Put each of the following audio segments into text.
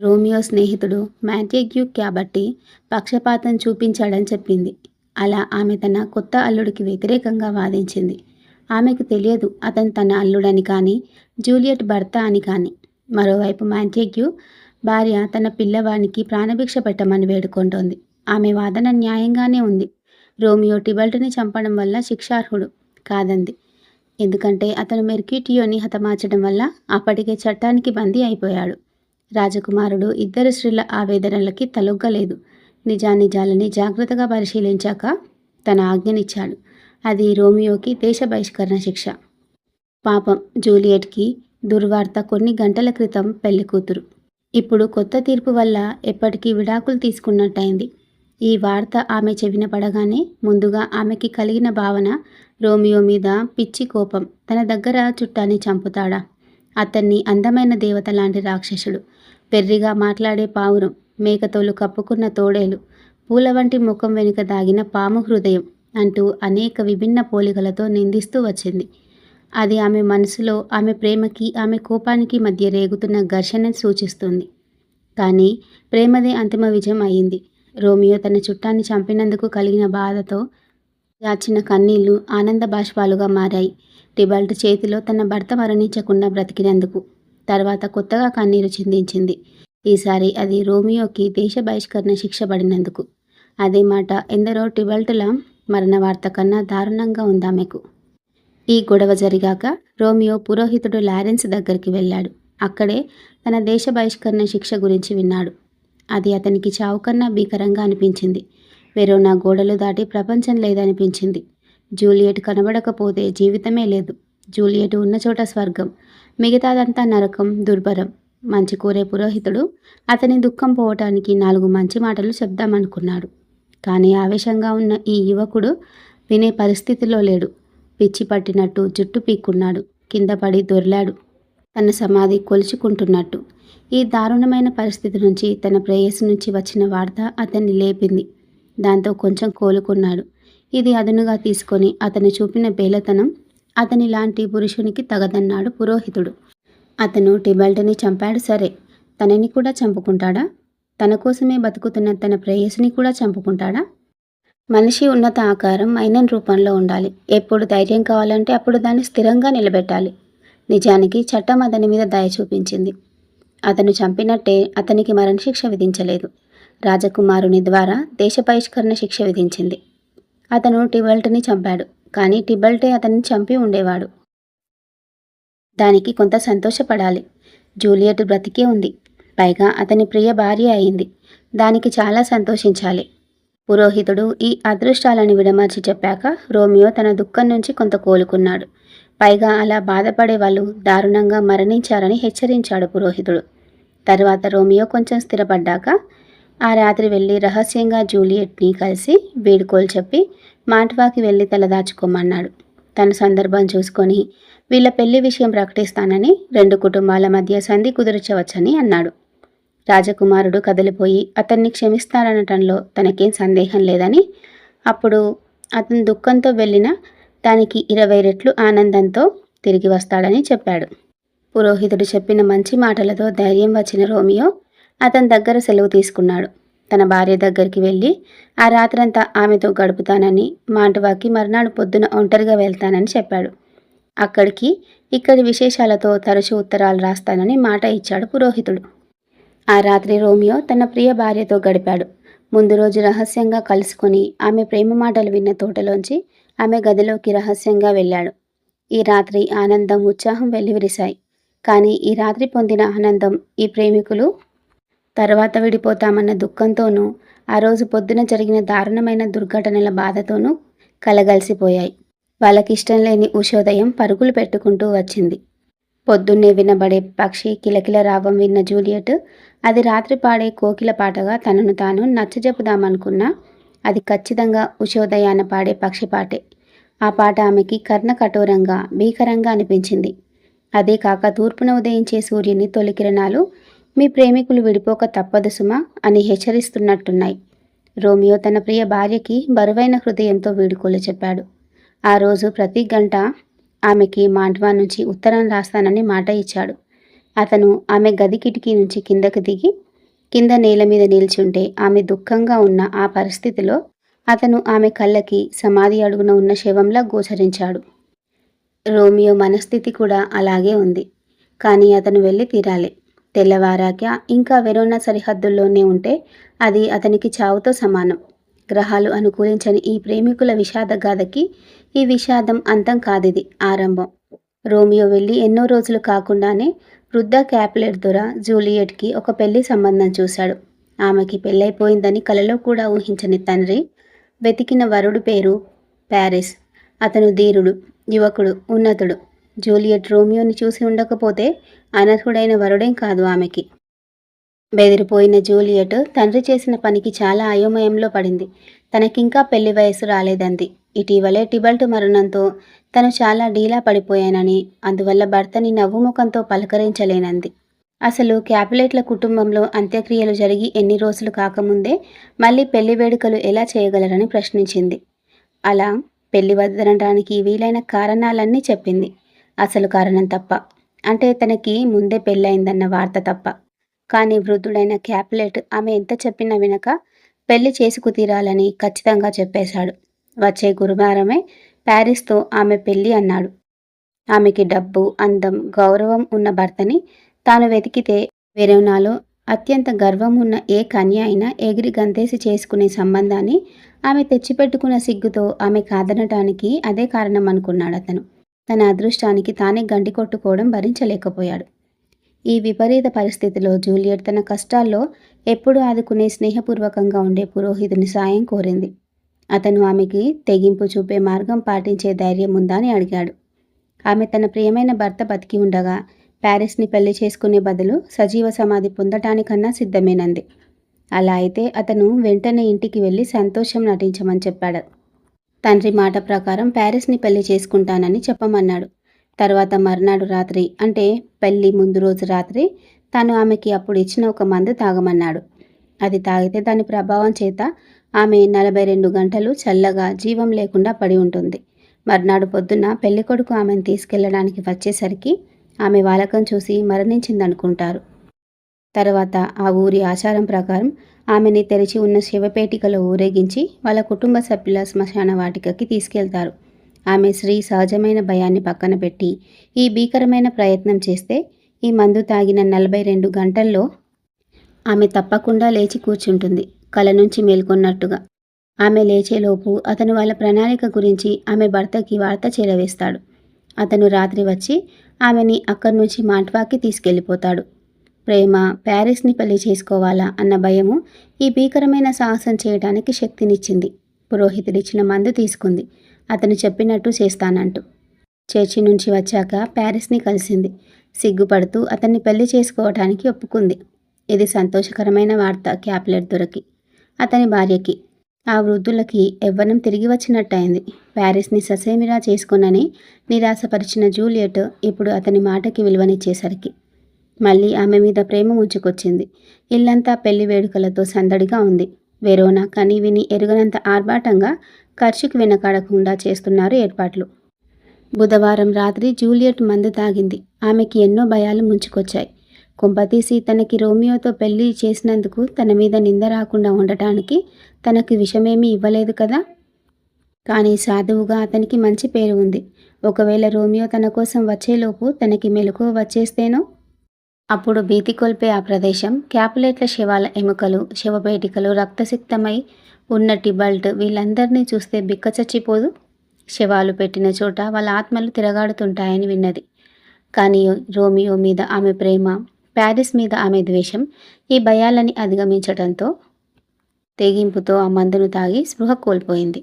Romeo స్నేహితుడు Matthew కాబట్టి పక్షపాతం చూపించాడని చెప్పింది. అలా ఆమె తన కొత్త అల్లుడికి వ్యతిరేకంగా వాదించింది. ఆమెకు తెలియదు అతను తన అల్లుడని కానీ జూలియట్ భర్త అని కానీ. మరోవైపు మ్యాథ్యూ భార్య తన పిల్లవానికి ప్రాణభిక్ష పెట్టమని వేడుకుంటోంది. ఆమె వాదన న్యాయంగానే ఉంది. రోమియో టిబల్ట్ని చంపడం వల్ల శిక్షార్హుడు కాదంది. ఎందుకంటే అతను మెర్క్యూటియోని హతమార్చడం వల్ల అప్పటికే చట్టానికి బందీ అయిపోయాడు. రాజకుమారుడు ఇద్దరు స్త్రీల ఆవేదనలకి తలొగ్గలేదు. నిజానిజాలని జాగ్రత్తగా పరిశీలించాక తన ఆజ్ఞనిచ్చాడు. అది రోమియోకి దేశ బహిష్కరణ శిక్ష. పాపం జూలియట్కి దుర్వార్త కొన్ని గంటల క్రితం పెళ్ళి కూతురు. ఇప్పుడు కొత్త తీర్పు వల్ల ఎప్పటికీ విడాకులు తీసుకున్నట్టయింది. ఈ వార్త ఆమె చెవిన పడగానే ముందుగా ఆమెకి కలిగిన భావన రోమియో మీద పిచ్చి కోపం తన దగ్గర చుట్టాన్ని చంపుతాడా? అతన్ని అందమైన దేవత లాంటి రాక్షసుడు. పెర్రిగా మాట్లాడే పావురం మేకతోలు కప్పుకున్న తోడేలు పూల వంటి ముఖం వెనుక దాగిన పాము హృదయం అంటూ అనేక విభిన్న పోలికలతో నిందిస్తూ వచ్చింది. అది ఆమె మనసులో ఆమె ప్రేమకి ఆమె కోపానికి మధ్య రేగుతున్న ఘర్షణను సూచిస్తుంది. కానీ ప్రేమదే అంతిమ విజయం అయింది. రోమియో తన చుట్టాన్ని చంపినందుకు కలిగిన బాధతో దాచిన కన్నీళ్ళు ఆనంద బాష్పాలుగా మారాయి. టిబాల్ట్ చేతిలో తన భర్త మరణించకుండా బ్రతికినందుకు తర్వాత కొత్తగా కన్నీరు చిందించింది. ఈసారి అది రోమియోకి దేశ బహిష్కరణ శిక్ష పడినందుకు. అదే మాట ఎందరో టిబల్ట్ల మరణ వార్త కన్నా దారుణంగా ఉందామెకు ఈ గొడవ జరిగాక రోమియో పురోహితుడు లారెన్స్ దగ్గరికి వెళ్ళాడు. అక్కడే తన దేశ బహిష్కరణ శిక్ష గురించి విన్నాడు. అది అతనికి చావు కన్నా భీకరంగా అనిపించింది. వెరోనా గోడలు దాటి ప్రపంచం లేదనిపించింది. జూలియట్ కనబడకపోతే జీవితమే లేదు. జూలియట్ ఉన్న చోట స్వర్గం. మిగతాదంతా నరకం దుర్భరం. మంచి కోరే పురోహితుడు అతని దుఃఖం పోవటానికి నాలుగు మంచి మాటలు చెప్దామనుకున్నాడు. కానీ ఆవేశంగా ఉన్న ఈ యువకుడు వినే పరిస్థితిలో లేడు. పిచ్చి పట్టినట్టు జుట్టు పీక్కున్నాడు. కింద పడి దొర్లాడు. తన సమాధి కొలుచుకుంటున్నట్టు. ఈ దారుణమైన పరిస్థితి నుంచి తన ప్రేయస్ నుంచి వచ్చిన వార్త అతన్ని లేపింది. దాంతో కొంచెం కోలుకున్నాడు. ఇది అదునుగా తీసుకొని అతను చూపిన బేలతనం అతని లాంటి పురుషునికి తగదన్నాడు పురోహితుడు. అతను టిబెల్ట్ని చంపాడు సరే తనని కూడా చంపుకుంటాడా? తన కోసమే బతుకుతున్న తన ప్రేయసుని కూడా చంపుకుంటాడా? మనిషి ఉన్నత ఆకారం మైనన్ రూపంలో ఉండాలి. ఎప్పుడు ధైర్యం కావాలంటే అప్పుడు దాన్ని స్థిరంగా నిలబెట్టాలి. నిజానికి చట్టం అతని మీద దయ చూపించింది. అతను చంపినట్టే అతనికి మరణశిక్ష విధించలేదు. రాజకుమారుని ద్వారా దేశ బహిష్కరణ శిక్ష విధించింది. అతను టిబల్ట్ని చంపాడు. కానీ టిబల్టే అతన్ని చంపి ఉండేవాడు. దానికి కొంత సంతోషపడాలి. జూలియట్ బ్రతికే ఉంది. పైగా అతని ప్రియ భార్య అయింది. దానికి చాలా సంతోషించాలి. పురోహితుడు ఈ అదృష్టాలను విడమర్చి చెప్పాక రోమియో తన దుఃఖం నుంచి కొంత కోలుకున్నాడు. పైగా అలా బాధపడే వాళ్ళు దారుణంగా మరణించారని హెచ్చరించాడు పురోహితుడు. తర్వాత రోమియో కొంచెం స్థిరపడ్డాక ఆ రాత్రి వెళ్ళి రహస్యంగా జూలియట్ని కలిసి వీడుకోలు చెప్పి మాట్వాకి వెళ్ళి తలదాచుకోమన్నాడు తన సందర్భం చూసుకొని వీళ్ళ పెళ్ళి విషయం ప్రకటిస్తానని రెండు కుటుంబాల మధ్య సంధి కుదుర్చవచ్చని అన్నాడు. రాజకుమారుడు కదిలిపోయి అతన్ని క్షమిస్తారనటంలో తనకేం సందేహం లేదని అప్పుడు అతను దుఃఖంతో వెళ్ళిన దానికి ఇరవై రెట్లు ఆనందంతో తిరిగి వస్తాడని చెప్పాడు. పురోహితుడు చెప్పిన మంచి మాటలతో ధైర్యం వచ్చిన రోమియో అతని దగ్గర సెలవు తీసుకున్నాడు. తన భార్య దగ్గరికి వెళ్ళి ఆ రాత్రంతా ఆమెతో గడుపుతానని మాంటవాకి మర్నాడు పొద్దున ఒంటరిగా వెళ్తానని చెప్పాడు. అక్కడికి ఇక్కడి విశేషాలతో తరచు ఉత్తరాలు రాస్తానని మాట ఇచ్చాడు పురోహితుడు. ఆ రాత్రి రోమియో తన ప్రియ భార్యతో గడిపాడు. ముందు రోజు రహస్యంగా కలుసుకొని ఆమె ప్రేమ మాటలు విన్న తోటలోంచి ఆమె గదిలోకి రహస్యంగా వెళ్ళాడు. ఈ రాత్రి ఆనందం ఉత్సాహం వెల్లివిరిశాయి. కానీ ఈ రాత్రి పొందిన ఆనందం ఈ ప్రేమికులు తర్వాత విడిపోతామన్న దుఃఖంతోనూ ఆ రోజు పొద్దున జరిగిన దారుణమైన దుర్ఘటనల బాధతోనూ కలగలిసిపోయాయి. వాళ్ళకిష్టం లేని ఉషోదయం పరుగులు పెట్టుకుంటూ వచ్చింది. పొద్దున్నే వినబడే పక్షి కిలకిల రావం విన్న జూలియట్ అది రాత్రి పాడే కోకిల పాటగా తనను తాను నచ్చజెపుదామనుకున్న అది ఖచ్చితంగా ఉషోదయాన పాడే పక్షి పాటే. ఆ పాట ఆమెకి కర్ణ కఠోరంగా భీకరంగా అనిపించింది. అదే కాక తూర్పున ఉదయించే సూర్యుని తొలి కిరణాలు మీ ప్రేమికులు విడిపోక తప్పదు సుమా అని హెచ్చరిస్తున్నట్టున్నాయి. రోమియో తన ప్రియ భార్యకి బరువైన హృదయంతో వీడుకోలు చెప్పాడు. ఆ రోజు ప్రతి గంట ఆమెకి మాండ్వా నుంచి ఉత్తరం రాస్తానని మాట ఇచ్చాడు. అతను ఆమె గది కిటికీ నుంచి కిందకు దిగి కింద నేల మీద నిల్చుంటే ఆమె దుఃఖంగా ఉన్న ఆ పరిస్థితిలో అతను ఆమె కళ్ళకి సమాధి అడుగున ఉన్న శవంలా గోచరించాడు. రోమియో మనస్థితి కూడా అలాగే ఉంది. కానీ అతను వెళ్ళి తీరాలి. తెల్లవారాక ఇంకా వెరోనా సరిహద్దుల్లోనే ఉంటే అది అతనికి చావుతో సమానం. గ్రహాలు అనుకూలించని ఈ ప్రేమికుల విషాద గాథకి ఈ విషాదం అంతం కాదిది ఆరంభం. రోమియో వెళ్ళి ఎన్నో రోజులు కాకుండానే వృద్ధ క్యాప్లెట్ దొర జూలియట్కి ఒక పెళ్ళి సంబంధం చూశాడు. ఆమెకి పెళ్ళైపోయిందని కలలో కూడా ఊహించని తండ్రి వెతికిన వరుడు పేరు ప్యారిస్. అతను ధీరుడు యువకుడు ఉన్నతుడు. జూలియట్ రోమియోని చూసి ఉండకపోతే అనర్హుడైన వరుడేం కాదు ఆమెకి. బెదిరిపోయిన జూలియట్ తండ్రి చేసిన పనికి చాలా అయోమయంలో పడింది. తనకింకా పెళ్ళి వయసు రాలేదంది. ఇటీవలే టిబల్ట్ మరణంతో తను చాలా డీలా పడిపోయానని అందువల్ల భర్తని నవ్వుముఖంతో పలకరించలేనంది. అసలు క్యాపులేట్ల కుటుంబంలో అంత్యక్రియలు జరిగి ఎన్ని రోజులు కాకముందే మళ్ళీ పెళ్ళి వేడుకలు ఎలా చేయగలరని ప్రశ్నించింది. అలా పెళ్ళి వదలడానికి వీలైన కారణాలన్నీ చెప్పింది. అసలు కారణం తప్ప అంటే తనకి ముందే పెళ్ళయిందన్న వార్త తప్ప. కానీ వృద్ధుడైన క్యాప్లెట్ ఆమె ఎంత చెప్పినా వినక పెళ్ళి చేసుకు తీరాలని ఖచ్చితంగా చెప్పేశాడు. వచ్చే గురువారమే ప్యారిస్తో ఆమె పెళ్ళి అన్నాడు. ఆమెకి డబ్బు అందం గౌరవం ఉన్న భర్తని తాను వెతికితే వెరోనాలో అత్యంత గర్వం ఉన్న ఏ కన్య అయినా ఎగిరి గంతేసి చేసుకునే సంబంధాన్ని ఆమె తెచ్చిపెట్టుకున్న సిగ్గుతో ఆమె కాదనటానికి అదే కారణం అనుకున్నాడు అతను తన అదృష్టానికి తానే గండి కొట్టుకోవడం భరించలేకపోయాడు. ఈ విపరీత పరిస్థితిలో జూలియట్ తన కష్టాల్లో ఎప్పుడూ ఆదుకునే స్నేహపూర్వకంగా ఉండే పురోహితుని సాయం కోరింది. అతను ఆమెకి తెగింపు చూపే మార్గం పాటించే ధైర్యం ఉందా అని అడిగాడు. ఆమె తన ప్రియమైన భర్త బతికి ఉండగా ప్యారిస్ని పెళ్ళి చేసుకునే బదులు సజీవ సమాధి పొందటానికన్నా సిద్ధమేనంది. అలా అయితే అతను వెంటనే ఇంటికి వెళ్ళి సంతోషం నటించమని చెప్పాడు. తండ్రి మాట ప్రకారం ప్యారిస్ని పెళ్ళి చేసుకుంటానని చెప్పమన్నాడు. తర్వాత మర్నాడు రాత్రి అంటే పెళ్ళి ముందు రోజు రాత్రి తాను ఆమెకి అప్పుడు ఇచ్చిన ఒక మందు తాగమన్నాడు. అది తాగితే దాని ప్రభావం చేత ఆమె నలభై రెండు గంటలు చల్లగా జీవం లేకుండా పడి ఉంటుంది. మర్నాడు పొద్దున్న పెళ్ళికొడుకు ఆమెను తీసుకెళ్ళడానికి వచ్చేసరికి ఆమె వాలకం చూసి మరణించిందనుకుంటారు. తర్వాత ఆ ఊరి ఆచారం ప్రకారం ఆమెని తెరిచి ఉన్న శివపేటికలో ఊరేగించి వాళ్ళ కుటుంబ సభ్యుల శ్మశాన వాటికకి తీసుకెళ్తారు. ఆమె స్త్రీ సహజమైన భయాన్ని పక్కన పెట్టి ఈ భీకరమైన ప్రయత్నం చేస్తే ఈ మందు తాగిన నలభై రెండు గంటల్లో ఆమె తప్పకుండా లేచి కూర్చుంటుంది కల నుంచి మేల్కొన్నట్టుగా. ఆమె లేచేలోపు అతను వాళ్ళ ప్రణాళిక గురించి ఆమె భర్తకి వార్త చేరవేస్తాడు. అతను రాత్రి వచ్చి ఆమెని అక్కడి నుంచి మాంట్వాకి తీసుకెళ్ళిపోతాడు. ప్రేమ ప్యారిస్ని పెళ్ళి చేసుకోవాలా అన్న భయము ఈ భీకరమైన సాహసం చేయడానికి శక్తినిచ్చింది. పురోహితుడిచ్చిన మందు తీసుకుంది. అతను చెప్పినట్టు చేస్తానంటూ. చర్చి నుంచి వచ్చాక ప్యారిస్ని కలిసింది. సిగ్గుపడుతూ అతన్ని పెళ్ళి చేసుకోవటానికి ఒప్పుకుంది. ఇది సంతోషకరమైన వార్త క్యాప్లెట్ దొరికి. అతని భార్యకి. ఆ వృద్ధులకి ఎవ్వనం తిరిగి వచ్చినట్టయింది. ప్యారిస్ని ససేమిరా చేసుకోనని నిరాశపరిచిన జూలియట్ ఇప్పుడు అతని మాటకి విలువనిచ్చేసరికి. మళ్ళీ ఆమె మీద ప్రేమ ముంచుకొచ్చింది ఇల్లంతా పెళ్ళి వేడుకలతో సందడిగా ఉంది. వెరోనా కని విని ఎరుగనంత ఆర్భాటంగా ఖర్చుకు వెనకాడకుండా చేస్తున్నారు ఏర్పాట్లు. బుధవారం రాత్రి జూలియట్ మందు తాగింది. ఆమెకి ఎన్నో భయాలు ముంచుకొచ్చాయి. కుంపతీసి తనకి రోమియోతో పెళ్ళి చేసినందుకు తన మీద నింద రాకుండా ఉండటానికి తనకి విషమేమీ ఇవ్వలేదు కదా? కానీ సాధువుగా అతనికి మంచి పేరు ఉంది. ఒకవేళ రోమియో తన కోసం వచ్చేలోపు తనకి మెలకు వచ్చేస్తేనో అప్పుడు భీతి కొల్పే ఆ ప్రదేశం క్యాపులేట్ల శవాల ఎముకలు శవపేటికలు రక్తసిక్తమై ఉన్న టిబల్ట్ వీళ్ళందరినీ చూస్తే బిక్క చచ్చిపోదు. శవాలు పెట్టిన చోట వాళ్ళ ఆత్మలు తిరగాడుతుంటాయని విన్నది. కానీ రోమియో మీద ఆమె ప్రేమ ప్యారిస్ మీద ఆమె ద్వేషం ఈ భయాలని అధిగమించడంతో తెగింపుతో ఆ మందును తాగి స్పృహ కోల్పోయింది.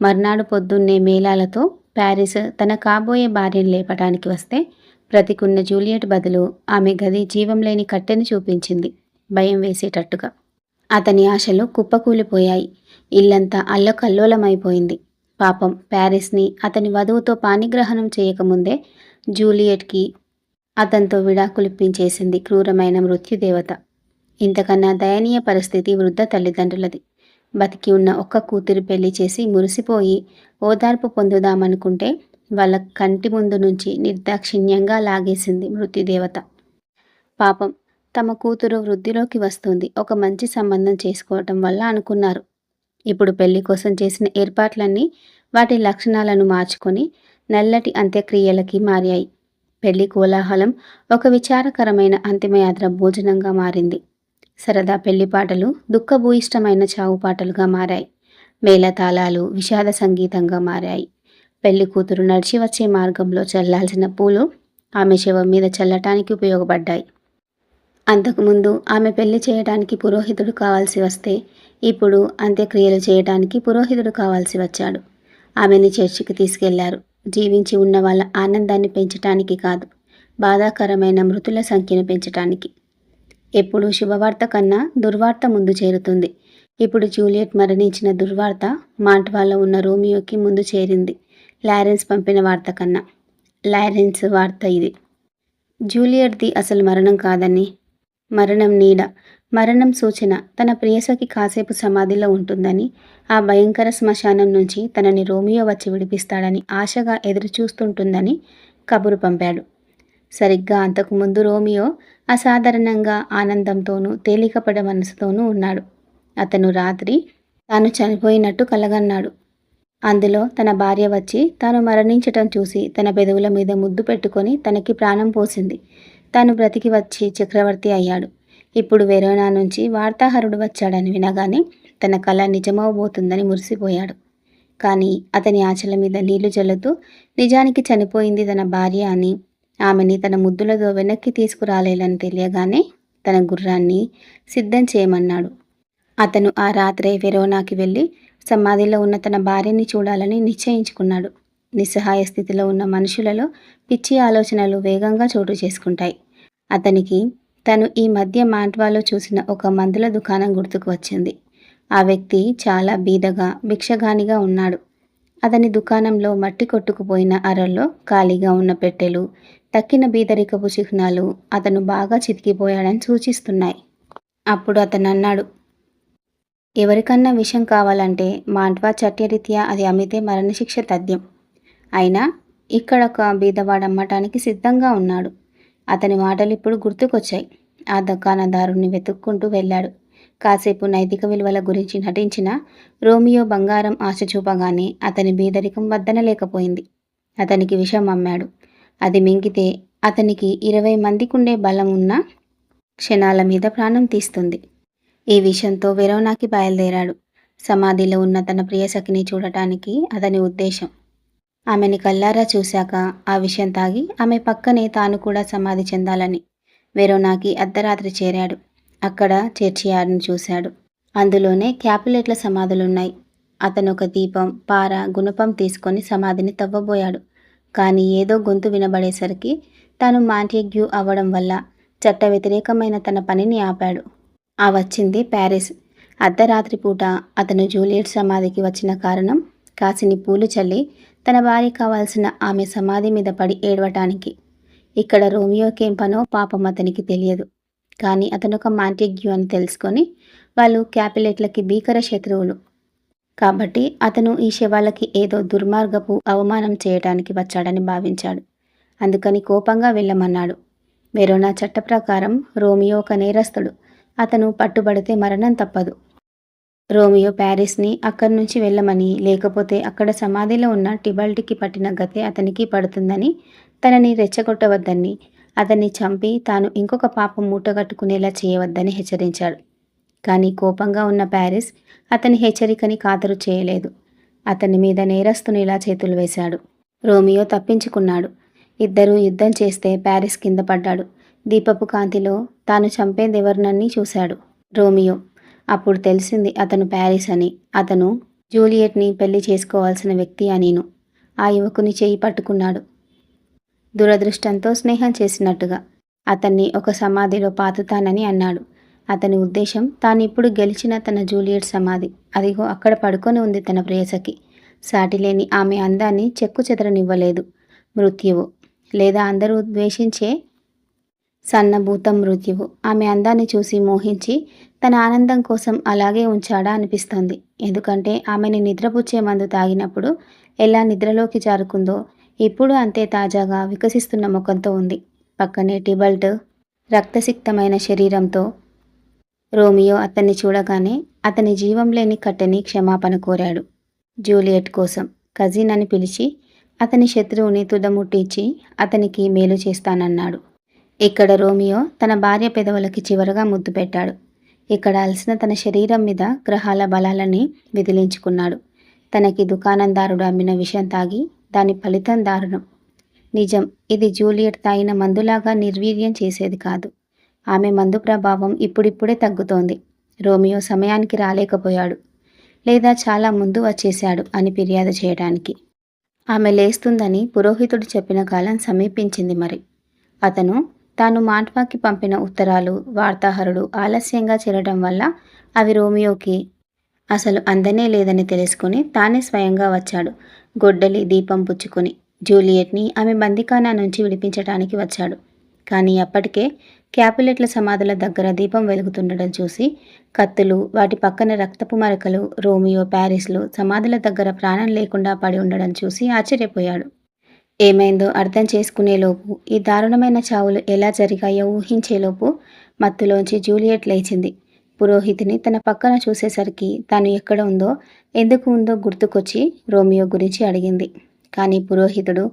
మర్నాడు పొద్దున్నే మేళాలతో ప్యారిస్ తన కాబోయే భార్యను లేపటానికి వస్తే బ్రతికున్న జూలియట్ బదులు ఆమె గది జీవం లేని కట్టెని చూపించింది. భయం వేసేటట్టుగా. అతని ఆశలు కుప్పకూలిపోయాయి. ఇల్లంతా అల్లకల్లోలమైపోయింది. పాపం ప్యారిస్ని అతని వధువుతో పానిగ్రహణం చేయకముందే జూలియట్కి అతనితో విడాకులిప్పించేసింది క్రూరమైన మృత్యుదేవత. ఇంతకన్నా దయనీయ పరిస్థితి వృద్ధ తల్లిదండ్రులది. బతికి ఉన్న ఒక్క కూతురు పెళ్ళి చేసి మురిసిపోయి ఓదార్పు పొందుదామనుకుంటే వాళ్ళ కంటి ముందు నుంచి నిర్దాక్షిణ్యంగా లాగేసింది మృతిదేవత పాపం తమ కూతురు వృద్ధిలోకి వస్తుంది. ఒక మంచి సంబంధం చేసుకోవటం వల్ల అనుకున్నారు. ఇప్పుడు పెళ్ళి కోసం చేసిన ఏర్పాట్లన్నీ వాటి లక్షణాలను మార్చుకొని నల్లటి అంత్యక్రియలకి మారాయి. పెళ్ళి కోలాహలం ఒక విచారకరమైన అంతిమయాత్ర భోజనంగా మారింది. సరదా పెళ్ళి పాటలు దుఃఖభూయిష్టమైన చావు పాటలుగా మారాయి. మేళతాళాలు విషాద సంగీతంగా మారాయి. పెళ్ళి కూతురు నడిచి వచ్చే మార్గంలో చల్లాల్సిన పూలు ఆమె శవం మీద చల్లటానికి ఉపయోగపడ్డాయి. అంతకుముందు ఆమె పెళ్ళి చేయడానికి పురోహితుడు కావాల్సి వస్తే ఇప్పుడు అంత్యక్రియలు చేయడానికి పురోహితుడు కావాల్సి వచ్చాడు. ఆమెని చర్చికి తీసుకెళ్ళారు. జీవించి ఉన్న వాళ్ళ ఆనందాన్ని పెంచటానికి కాదు బాధాకరమైన మృతుల సంఖ్యను పెంచటానికి. ఎప్పుడు శుభవార్త కన్నా దుర్వార్త ముందు చేరుతుంది. ఇప్పుడు జూలియట్ మరణించిన దుర్వార్త మాంట్వాలో ఉన్న రోమియోకి ముందు చేరింది. లారెన్స్ పంపిన వార్త కన్నా. లారెన్స్ వార్త ఇది. జూలియట్ది అసలు మరణం కాదని. మరణం నీడ. మరణం సూచన తన ప్రియసకి కాసేపు సమాధిలో ఉంటుందని ఆ భయంకర శ్మశానం నుంచి తనని రోమియో వచ్చి విడిపిస్తాడని ఆశగా ఎదురుచూస్తుంటుందని కబురు పంపాడు. సరిగ్గా అంతకుముందు రోమియో అసాధారణంగా ఆనందంతోనూ తేలికపడ మనసుతోనూ ఉన్నాడు. అతను రాత్రి తాను చనిపోయినట్టు కలగన్నాడు. అందులో తన భార్య వచ్చి తాను మరణించటం చూసి తన పెదవుల మీద ముద్దు పెట్టుకొని తనకి ప్రాణం పోసింది. తాను బ్రతికి వచ్చి చక్రవర్తి అయ్యాడు. ఇప్పుడు వెరోనా నుంచి వార్తాహరుడు వచ్చాడని వినగానే తన కళ నిజమవబోతుందని మురిసిపోయాడు. కానీ అతని ఆచల మీద నీళ్ళు జల్లుతూ నిజానికి చనిపోయింది తన భార్య అని ఆమెని తన ముద్దులతో వెనక్కి తీసుకురాలేలని తెలియగానే తన గుర్రాన్ని సిద్ధం చేయమన్నాడు. అతను ఆ రాత్రే వెరోనాకి వెళ్ళి సమాధిలో ఉన్న తన భార్యని చూడాలని నిశ్చయించుకున్నాడు. నిస్సహాయ స్థితిలో ఉన్న మనుషులలో పిచ్చి ఆలోచనలు వేగంగా చోటు చేసుకుంటాయి. అతనికి తను ఈ మధ్య మాంట్వాలో చూసిన ఒక మందుల దుకాణం గుర్తుకు వచ్చింది. ఆ వ్యక్తి చాలా బీదగా భిక్షగానిగా ఉన్నాడు. అతని దుకాణంలో మట్టి కొట్టుకుపోయిన అరల్లో ఖాళీగా ఉన్న పెట్టెలు తక్కిన బీదరికపు చిహ్నాలు అతను బాగా చితికిపోయాడని సూచిస్తున్నాయి. అప్పుడు అతను అన్నాడు ఎవరికన్నా విషం కావాలంటే మాంట్వా చట్యరీత్యా అది అమ్మితే మరణశిక్ష తథ్యం. అయినా ఇక్కడ ఒక బీదవాడు అమ్మటానికి సిద్ధంగా ఉన్నాడు. అతని మాటలు ఇప్పుడు గుర్తుకొచ్చాయి. ఆ దుకాణదారుణ్ణి వెతుక్కుంటూ వెళ్ళాడు. కాసేపు నైతిక విలువల గురించి నటించిన రోమియో బంగారం ఆశ చూపగానే అతని బీదరికం వద్దనలేకపోయింది అతనికి విషం అమ్మాడు. అది మింగితే అతనికి ఇరవై మందికుండే బలం ఉన్న క్షణాల మీద ప్రాణం తీస్తుంది. ఈ విషయంతో వెరోనాకి బయలుదేరాడు. సమాధిలో ఉన్న తన ప్రియసఖిని చూడటానికి అతని ఉద్దేశం. ఆమెని కల్లారా చూశాక ఆ విషయం తాగి ఆమె పక్కనే తాను కూడా సమాధి చెందాలని వెరోనాకి అర్ధరాత్రి చేరాడు. అక్కడ చర్చియార్డ్ని చూశాడు. అందులోనే క్యాపులేట్ల సమాధులున్నాయి. అతను ఒక దీపం పార గుణపం తీసుకొని సమాధిని తవ్వబోయాడు. కానీ ఏదో గొంతు వినబడేసరికి తాను మాంటేగ్యూ అవ్వడం వల్ల చట్ట వ్యతిరేకమైన తన పనిని ఆపాడు. ఆ వచ్చింది ప్యారిస్. అర్ధరాత్రి పూట అతను జూలియట్ సమాధికి వచ్చిన కారణం కాసిని పూలు చల్లి తన భార్య కావాల్సిన ఆమె సమాధి మీద పడి ఏడవటానికి. ఇక్కడ రోమియోకేం పనో పాపం అతనికి తెలియదు. కానీ అతను ఒక మాంటిగ్యూ అని తెలుసుకొని వాళ్ళు క్యాపిలెట్లకి భీకర శత్రువులు. కాబట్టి అతను ఈ శవాలకి ఏదో దుర్మార్గపు అవమానం చేయటానికి వచ్చాడని భావించాడు. అందుకని కోపంగా వెళ్ళమన్నాడు. వెరోనా చట్ట ప్రకారం రోమియో ఒక నేరస్తుడు. అతను పట్టుబడితే మరణం తప్పదు. రోమియో ప్యారిస్ని అక్కడి నుంచి వెళ్ళమని లేకపోతే అక్కడ సమాధిలో ఉన్న టిబల్టికి పట్టిన గతే అతనికి పడుతుందని తనని రెచ్చగొట్టవద్దని అతన్ని చంపి తాను ఇంకొక పాపం మూటగట్టుకునేలా చేయవద్దని హెచ్చరించాడు. కానీ కోపంగా ఉన్న ప్యారిస్ అతని హెచ్చరికని ఖాతరు చేయలేదు. అతని మీద నేరస్తునిలా చేతులు వేశాడు. రోమియో తప్పించుకున్నాడు. ఇద్దరూ యుద్ధం చేస్తే ప్యారిస్ కింద పడ్డాడు. దీపపు కాంతిలో తాను చంపే చంపేదెవరినని చూశాడు రోమియో. అప్పుడు తెలిసింది అతను ప్యారిస్ అని. అతను జూలియట్ని పెళ్ళి చేసుకోవాల్సిన వ్యక్తి అనిను. ఆ యువకుని చేయి పట్టుకున్నాడు. దురదృష్టంతో స్నేహం చేసినట్టుగా. అతన్ని ఒక సమాధిలో పాతుతానని అన్నాడు. అతని ఉద్దేశం తాను ఇప్పుడు గెలిచిన తన జూలియట్ సమాధి. అదిగో అక్కడ పడుకొని ఉంది తన ప్రేయసకి. సాటిలేని ఆమె అందాన్ని చెక్కు చెదరనివ్వలేదు. మృత్యువు. లేదా అందరూ ద్వేషించే సన్నభూతం మృత్యువు. ఆమె అందాన్ని చూసి మోహించి తన ఆనందం కోసం అలాగే ఉంచాడా అనిపిస్తోంది. ఎందుకంటే ఆమెని నిద్రపుచ్చే మందు తాగినప్పుడు ఎలా నిద్రలోకి జారుకుందో ఇప్పుడు అంతే తాజాగా వికసిస్తున్న ముఖంతో ఉంది. పక్కనే టిబల్ట్ రక్తసిక్తమైన శరీరంతో రోమియో అతన్ని చూడగానే అతని జీవం లేని కట్టెని క్షమాపణ కోరాడు. జూలియట్ కోసం కజిన్ అని పిలిచి అతని శత్రువుని తుదముట్టించి అతనికి మేలు చేస్తానన్నాడు. ఇక్కడ రోమియో తన భార్య పెదవులకి చివరగా ముద్దు పెట్టాడు. ఇక్కడ అలసిన తన శరీరం మీద గ్రహాల బలాలని విదిలించుకున్నాడు. తనకి దుకాణందారుడు అమ్మిన విషయం తాగి దాని ఫలితం దారుణం. నిజం ఇది జూలియట్ తాగిన మందులాగా నిర్వీర్యం చేసేది కాదు. ఆమె మందు ప్రభావం ఇప్పుడిప్పుడే తగ్గుతోంది. రోమియో సమయానికి రాలేకపోయాడు. లేదా చాలా ముందు వచ్చేశాడు అని ఫిర్యాదు చేయడానికి. ఆమె లేస్తుందని పురోహితుడు చెప్పిన కాలం సమీపించింది మరి. అతను తాను మాట్వాకి పంపిన ఉత్తరాలు వార్తాహరుడు ఆలస్యంగా చేరడం వల్ల అవి రోమియోకి అసలు అందనే లేదని తెలుసుకుని తానే స్వయంగా వచ్చాడు. గొడ్డలి దీపం పుచ్చుకుని జూలియట్ని ఆమె బందికానా నుంచి విడిపించడానికి వచ్చాడు. కానీ అప్పటికే క్యాపులెట్ల సమాధుల దగ్గర దీపం వెలుగుతుండడం చూసి కత్తులు వాటి పక్కన రక్తపు మరకలు రోమియో ప్యారిస్లో సమాధుల దగ్గర ప్రాణం లేకుండా పడి ఉండడం చూసి ఆశ్చర్యపోయాడు. ఏమైందో అర్థం చేసుకునేలోపు ఈ దారుణమైన చావులు ఎలా జరిగాయో ఊహించేలోపు మత్తులోంచి జూలియట్ లేచింది. పురోహితుని తన పక్కన చూసేసరికి తాను ఎక్కడ ఉందో ఎందుకు ఉందో గుర్తుకొచ్చి రోమియో గురించి అడిగింది. కానీ పురోహితుడు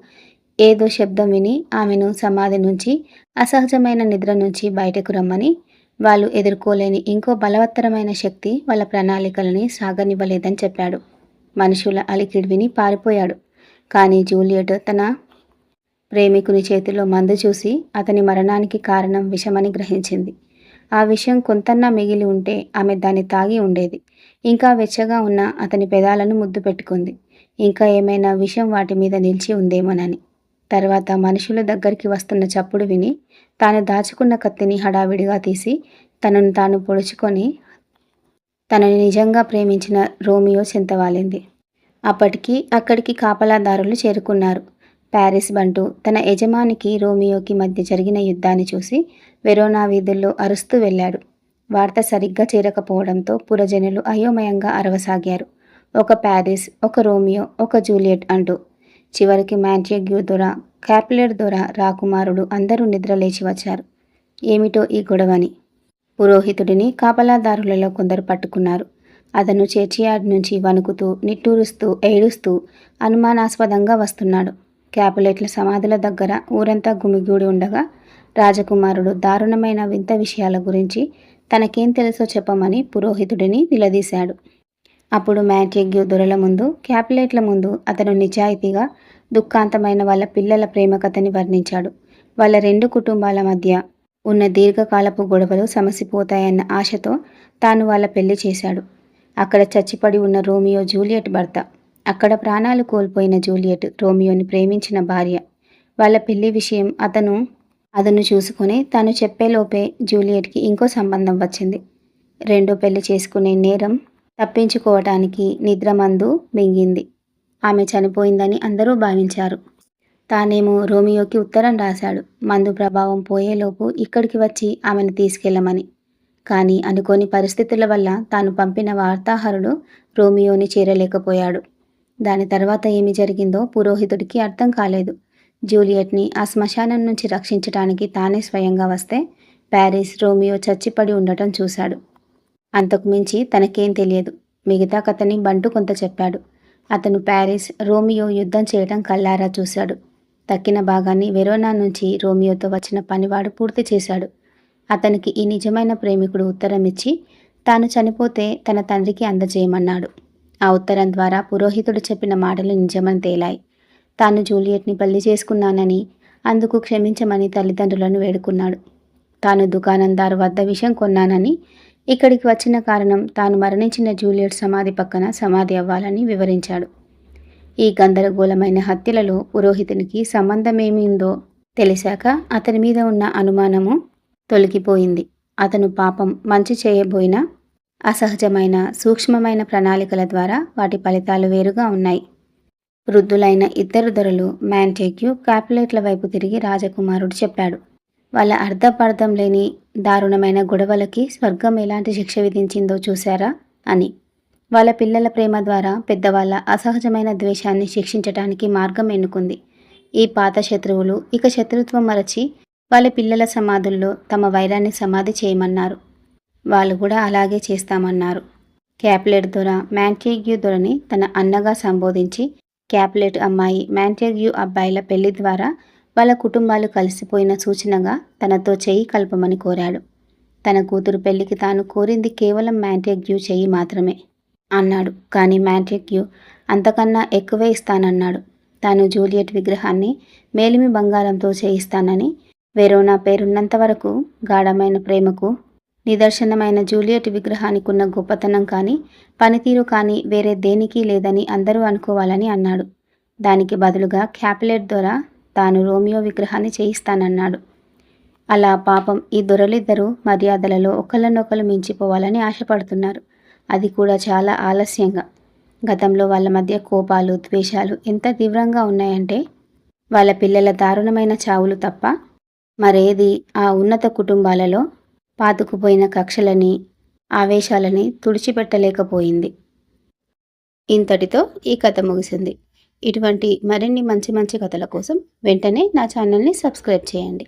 ఏదో శబ్దం విని ఆమెను సమాధి నుంచి అసహజమైన నిద్ర నుంచి బయటకు రమ్మని వాళ్ళు ఎదుర్కోలేని ఇంకో బలవత్తరమైన శక్తి వాళ్ళ ప్రణాళికలని సాగనివ్వలేదని చెప్పాడు. మనుషుల అలికిడ్ విని పారిపోయాడు. కానీ జూలియట్ తన ప్రేమికుని చేతిలో మందు చూసి అతని మరణానికి కారణం విషమని గ్రహించింది. ఆ విషయం కొంతన్నా మిగిలి ఉంటే ఆమె దాన్ని తాగి ఉండేది. ఇంకా వెచ్చగా ఉన్న అతని పెదాలను ముద్దు పెట్టుకుంది. ఇంకా ఏమైనా విషయం వాటి మీద నిలిచి ఉందేమోనని. తర్వాత మనుషుల దగ్గరికి వస్తున్న చప్పుడు విని తాను దాచుకున్న కత్తిని హడావిడిగా తీసి తనను తాను పొడుచుకొని తనని నిజంగా ప్రేమించిన రోమియో చింతవాలింది అప్పటికి అక్కడికి కాపలాదారులు చేరుకున్నారు. ప్యారిస్ బంటు తన యజమానికి రోమియోకి మధ్య జరిగిన యుద్ధాన్ని చూసి వెరోనా వీధుల్లో అరుస్తూ వెళ్ళాడు. వార్త సరిగ్గా చేరకపోవడంతో పురజనులు అయోమయంగా అరవసాగారు. ఒక ప్యారిస్ ఒక రోమియో ఒక జూలియట్ అంటూ. చివరికి మ్యాంట్యగ్యూ దొర క్యాప్లెట్ దొర రాకుమారుడు అందరూ నిద్రలేచి వచ్చారు. ఏమిటో ఈ గొడవని? పురోహితుడిని కాపలాదారులలో కొందరు పట్టుకున్నారు. అతను చేర్చియాడ్ నుంచి వణుకుతూ నిట్టూరుస్తూ ఏడుస్తూ అనుమానాస్పదంగా వస్తున్నాడు. క్యాపులెట్ల సమాధుల దగ్గర ఊరంతా గుమిగూడి ఉండగా రాజకుమారుడు దారుణమైన వింత విషయాల గురించి తనకేం తెలుసో చెప్పమని పురోహితుడిని నిలదీశాడు. అప్పుడు మ్యాట్రిగ్యూ దొరల ముందు క్యాపులెట్ల ముందు అతను నిజాయితీగా దుఃఖాంతమైన వాళ్ళ పిల్లల ప్రేమ కథని వర్ణించాడు. వాళ్ళ రెండు కుటుంబాల మధ్య ఉన్న దీర్ఘకాలపు గొడవలు సమసిపోతాయన్న ఆశతో తాను వాళ్ళ పెళ్ళి చేశాడు. అక్కడ చచ్చిపడి ఉన్న రోమియో జూలియట్ భర్త. అక్కడ ప్రాణాలు కోల్పోయిన జూలియట్ రోమియోని ప్రేమించిన భార్య. వాళ్ళ పెళ్ళి విషయం అతను అతను చూసుకొని తాను చెప్పేలోపే జూలియట్కి ఇంకో సంబంధం వచ్చింది. రెండో పెళ్ళి చేసుకునే నేరం తప్పించుకోవటానికి నిద్రమందు మింగింది. ఆమె చనిపోయిందని అందరూ భావించారు. తానేమో రోమియోకి ఉత్తరం రాశాడు. మందు ప్రభావం పోయేలోపు ఇక్కడికి వచ్చి ఆమెను తీసుకెళ్ళమని. కానీ అనుకోని పరిస్థితుల వల్ల తాను పంపిన వార్తాహరుడు రోమియోని చేరలేకపోయాడు. దాని తర్వాత ఏమి జరిగిందో పురోహితుడికి అర్థం కాలేదు. జూలియట్ని ఆ శ్మశానం నుంచి రక్షించడానికి తానే స్వయంగా వస్తే ప్యారిస్ రోమియో చచ్చిపడి ఉండటం చూశాడు. అంతకు మించి తనకేం తెలియదు. మిగతా కథని బంటు కొంత చెప్పాడు. అతను ప్యారిస్ రోమియో యుద్ధం చేయడం కళ్ళారా చూశాడు. తక్కిన భాగాన్ని వెరోనా నుంచి రోమియోతో వచ్చిన పనివాడు పూర్తి చేశాడు. అతనికి ఈ నిజమైన ప్రేమికుడు ఉత్తరం ఇచ్చి తాను చనిపోతే తన తండ్రికి అందజేయమన్నాడు. ఆ ఉత్తరం ద్వారా పురోహితుడు చెప్పిన మాటలు నిజమని తేలాయి. తాను జూలియట్ని పెళ్ళి చేసుకున్నానని అందుకు క్షమించమని తల్లిదండ్రులను వేడుకున్నాడు. తాను దుకాణందారు వద్ద విషయం కొన్నానని ఇక్కడికి వచ్చిన కారణం తాను మరణించిన జూలియట్ సమాధి పక్కన సమాధి అవ్వాలని వివరించాడు. ఈ గందరగోళమైన హత్యలలో పురోహితునికి సంబంధమేమిందో తెలిసాక అతని మీద ఉన్న అనుమానము తొలగిపోయింది. అతను పాపం మంచి చేయబోయిన అసహజమైన సూక్ష్మమైన ప్రణాళికల ద్వారా వాటి ఫలితాలు వేరుగా ఉన్నాయి. వృద్ధులైన ఇద్దరు దొరలు మ్యాంటేక్యూ క్యాపులేట్ల వైపు తిరిగి రాజకుమారుడు చెప్పాడు. వాళ్ళ అర్ధపార్థం లేని దారుణమైన గొడవలకి స్వర్గం ఎలాంటి శిక్ష విధించిందో చూశారా? అని. వాళ్ళ పిల్లల ప్రేమ ద్వారా పెద్దవాళ్ళ అసహజమైన ద్వేషాన్ని శిక్షించటానికి మార్గం ఎన్నుకుంది. ఈ పాత శత్రువులు ఇక శత్రుత్వం మరచి వాళ్ళ పిల్లల సమాధుల్లో తమ వైరాన్ని సమాధి చేయమన్నారు. వాళ్ళు కూడా అలాగే చేస్తామన్నారు. క్యాప్లెట్ దొర మ్యాంటేగ్యూ దొరని తన అన్నగా సంబోధించి క్యాప్లెట్ అమ్మాయి మ్యాంటేగ్యూ అబ్బాయిల పెళ్ళి ద్వారా వాళ్ళ కుటుంబాలు కలిసిపోయిన సూచనగా తనతో చెయ్యి కలపమని కోరాడు. తన కూతురు పెళ్ళికి తాను కోరింది కేవలం మ్యాంటేగ్యూ చెయ్యి మాత్రమే అన్నాడు. కానీ మ్యాంటేగ్యూ అంతకన్నా ఎక్కువే ఇస్తానన్నాడు. తాను జూలియట్ విగ్రహాన్ని మేలిమి బంగారంతో చేయిస్తానని వెరోనా పేరున్నంత వరకు గాఢమైన ప్రేమకు నిదర్శనమైన జూలియట్ విగ్రహానికి ఉన్న గొప్పతనం కానీ పనితీరు కానీ వేరే దేనికి లేదని అందరూ అనుకోవాలని అన్నాడు. దానికి బదులుగా క్యాపిలెట్ ద్వారా తాను రోమియో విగ్రహాన్ని చేయిస్తానన్నాడు. అలా పాపం ఈ దొరలిద్దరూ మర్యాదలలో ఒకళ్ళనొకరు మించిపోవాలని ఆశపడుతున్నారు. అది కూడా చాలా ఆలస్యంగా. గతంలో వాళ్ళ మధ్య కోపాలు ద్వేషాలు ఎంత తీవ్రంగా ఉన్నాయంటే వాళ్ళ పిల్లల దారుణమైన చావులు తప్ప మరేది ఆ ఉన్నత కుటుంబాలలో పాతుకుపోయిన కక్షలని ఆవేశాలని తుడిచిపెట్టలేకపోయింది. ఇంతటితో ఈ కథ ముగిసింది. ఇటువంటి మరిన్ని మంచి మంచి కథల కోసం వెంటనే నా ఛానల్ని సబ్స్క్రైబ్ చేయండి.